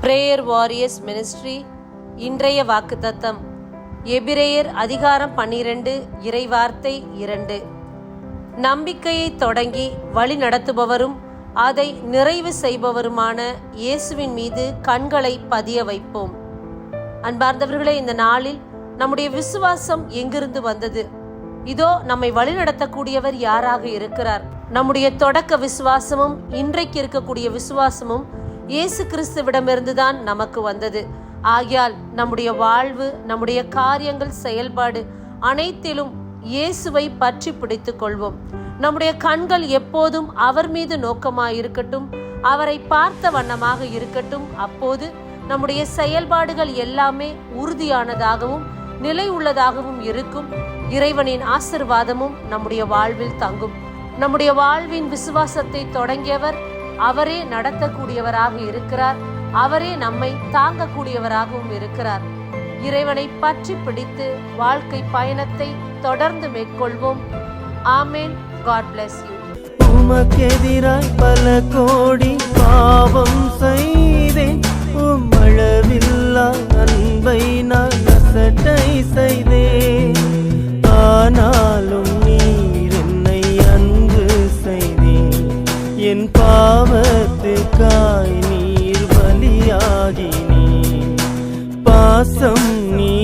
Prayer warriors ministry இன்றைய வாக்குத்தத்தம். எபிரேயர் அதிகாரம் பன்னிரண்டு இறைவார்த்தை இரண்டு. நம்பிக்கையை தொடங்கி வழி நடத்துபவரும் அதை நிறைவு செய்பவருமான இயேசுவின் மீது கண்களை பதிய வைப்போம். அன்பார்ந்தவர்களே இந்த நாளில் நம்முடைய விசுவாசம் எங்கிருந்து வந்தது? இதோ நம்மை வழிநடத்தக்கூடியவர் யாராக இருக்கிறார்? நம்முடைய தொடக்க விசுவாசமும் இன்றைக்கு இருக்கக்கூடிய விசுவாசமும் இயேசு கிறிஸ்துவிடமிருந்துதான் நமக்கு வந்தது. ஆகையால் நம்முடைய வாழ்வு நம்முடைய காரியங்கள் செயல்பாடு அனைத்திலும் இயேசுவை பற்றி பிடித்துக் கொள்வோம். நம்முடைய கண்கள் எப்போதும் அவர் மீது நோக்கமாயிருக்கட்டும் அவரை பார்த்த வண்ணமாக இருக்கட்டும். அப்போது நம்முடைய செயல்பாடுகள் எல்லாமே உறுதியானதாகவும் நிலை உள்ளதாகவும் இருக்கும். இறைவனின் ஆசிர்வாதமும் நம்முடைய வாழ்வில் தங்கும். நம்முடைய வாழ்வின் விசுவாசத்தை தொடங்கியவர் அவரே நடத்தக்கூடியவராக இருக்கிறார். அவரே நம்மை தாங்கக்கூடியவராகவும் இருக்கிறார். இறைவனை பற்றி பிடித்து வாழ்க்கை பயணத்தை தொடர்ந்து மேற்கொள்வோம். ஆமேன். God bless you. உமக்கெதிராய் பல கோடி பாவம் செய்தேன் என் பாவத்துக்காய் நீர் பலியாகி நீ பாசம் நீ